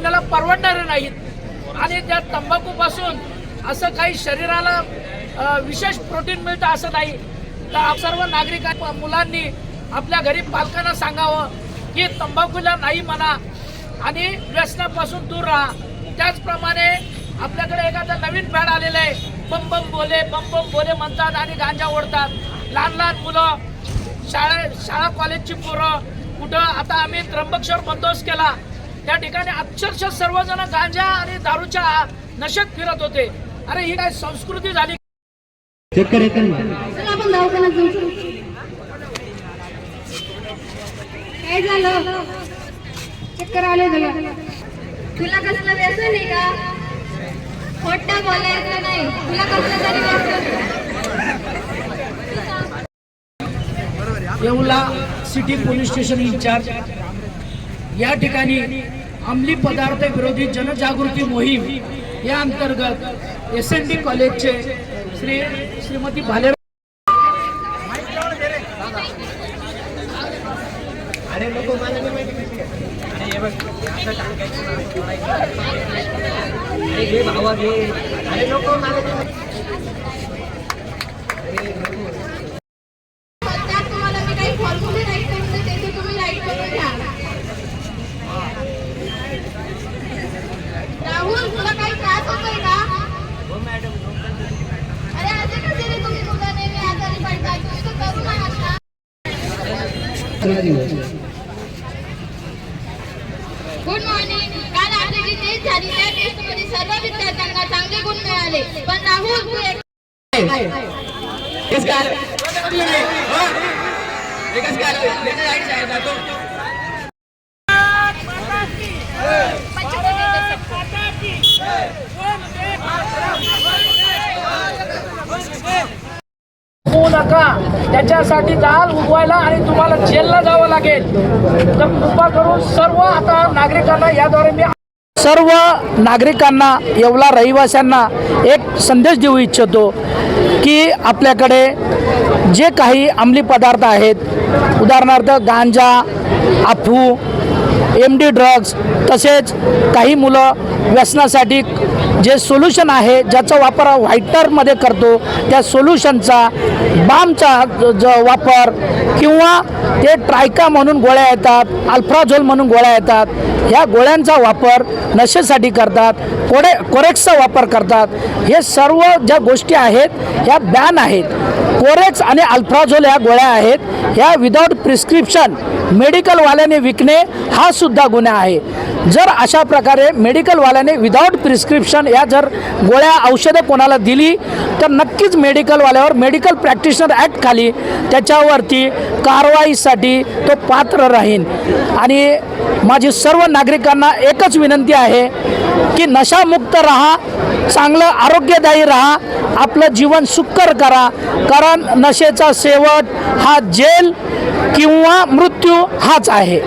सर्वसामान्याला परवडणारे नाहीत. आणि त्या तंबाखूपासून असं काही शरीराला विशेष प्रोटीन मिळतं असं नाही. तर सर्व नागरिकां मुलांनी आपल्या घरी पालकांना सांगावं की तंबाखूला नाही म्हणा आणि व्यसनापासून दूर राहा. त्याचप्रमाणे आपल्याकडे एखादं नवीन फॅड आलेलं आहे. बम बम बोले बम बम बोले म्हणतात आणि गांजा ओढतात. लहान लहान मुलं शाळा शाळा कॉलेजची पोरं कुठं आता आम्ही त्र्यंबकेश्वर बंदोबस्त केला. त्या ठिकाणी अक्षरशः सर्वजण गांजा आणि दारूच्या नशेत फिरत होते. अरे ही काय संस्कृती झाली? चक्कर येते ना. चला आपण दवाखान्यात जाऊ. काय झालं. चक्कर आले तुला तुला कसलं व्यसन आहे का? खोटं बोलायचं नाही. तुला कसलं तरी व्यसन Yeola city police station in charge या ठिकाणी अंमली पदार्थ विरोधी जनजागृती मोहीम या अंतर्गत एस एन डी कॉलेजचे श्री श्रीमती भाले त्यात तुम्हाला मी काही फॉर्म्युले राईट करून देते ते तुम्ही राईट करून घ्या राहुल तुला काही त्रास होतोय का अरे असे कसे रे तुम्ही मुलं नेहमी आजारी पडताय तुम्ही तर तरुण आहात ना गुड मॉर्निंग काल आपली जी टेस्ट झाली त्या टेस्टमध्ये सर्व विद्यार्थ्यांना चांगले गुण मिळाले. पण राहुल तू एक होऊ नका. त्याच्यासाठी दाल उगवायला आणि तुम्हाला जेलला जावं लागेल. तर कृपा करून सर्व आता नागरिकांना याद्वारे मी सर्व नागरिकांना येवला रहिवाशांना एक संदेश देऊ इच्छितो की आपल्याकडे जे काही अंमली पदार्थ आहेत उदाहरणार्थ गांजा अफू एम डी ड्रग्ज तसेच काही मुलं व्यसनासाठी जे सोल्युशन आहे ज्याचा वापर व्हायटरमध्ये करतो त्या सोल्युशनचा बामचा ज- ज वापर किंवा ते ट्रायका म्हणून गोळ्या येतात अल्फ्राझोल म्हणून गोळ्या येतात ह्या गोळ्यांचा वापर नशेसाठी करतात कोडे कोरेक्सचा वापर करतात. हे सर्व ज्या गोष्टी आहेत ह्या बॅन आहेत. कोरेक्स आणि अल्फ्राझोल ह्या गोळ्या आहेत. ह्या विदाऊट प्रिस्क्रिप्शन मेडिकलवाल्याने विकणे हा सुद्धा गुन्हा आहे. जर अशा प्रकारे मेडिकलवाल्याने विदाऊट प्रिस्क्रिप्शन या जर गोळ्या औषधं कोणाला दिली तर नक्कीच मेडिकलवाल्यावर मेडिकल प्रॅक्टिशनर ॲक्ट खाली त्याच्यावरती कारवाईसाठी तो पात्र राहील आणि माझी सर्व नागरिकांना एकच विनंती आहे की नशामुक्त राहा चांगलं आरोग्यदायी राहा आपलं जीवन सुकर करा. कारण नशेचा शेवट हा जेल किंवा मृत्यू हेतू हाच आहे.